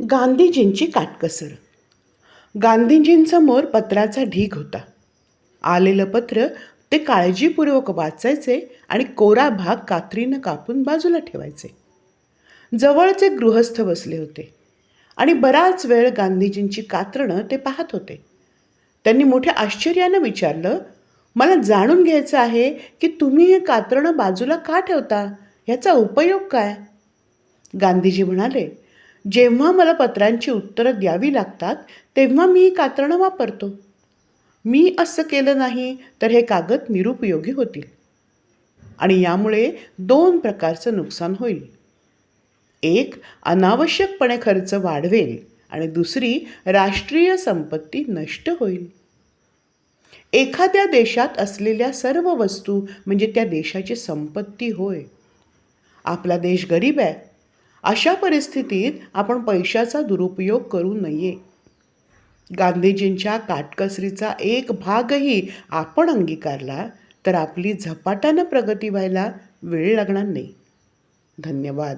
गांधीजींची काटकसर. गांधीजींसमोर पत्राचा ढीग होता. आलेलं पत्र ते काळजीपूर्वक वाचायचे आणि कोरा भाग कात्रीनं कापून बाजूला ठेवायचे. जवळचे गृहस्थ बसले होते आणि बराच वेळ गांधीजींची कात्रणं ते पाहत होते. त्यांनी मोठ्या आश्चर्यानं विचारलं मला जाणून घ्यायचं आहे की तुम्ही हे कात्रणं बाजूला का ठेवता? ह्याचा उपयोग काय? गांधीजी म्हणाले जेव्हा मला पत्रांची उत्तरं द्यावी लागतात तेव्हा मी ही कात्रणं वापरतो. मी असं केलं नाही तर हे कागद निरुपयोगी होतील. आणि यामुळे दोन प्रकारचं नुकसान होईल. एक अनावश्यकपणे खर्च वाढवेल आणि दुसरी राष्ट्रीय संपत्ती नष्ट होईल. एखाद्या देशात असलेल्या सर्व वस्तू म्हणजे त्या देशाची संपत्ती होय. आपला देश गरीब आहे अशा परिस्थितीत आपण पैशाचा दुरुपयोग करू नये. गांधीजींच्या काटकसरीचा एक भागही आपण अंगीकारला तर आपली झपाट्यानं प्रगती व्हायला वेळ लागणार नाही. धन्यवाद.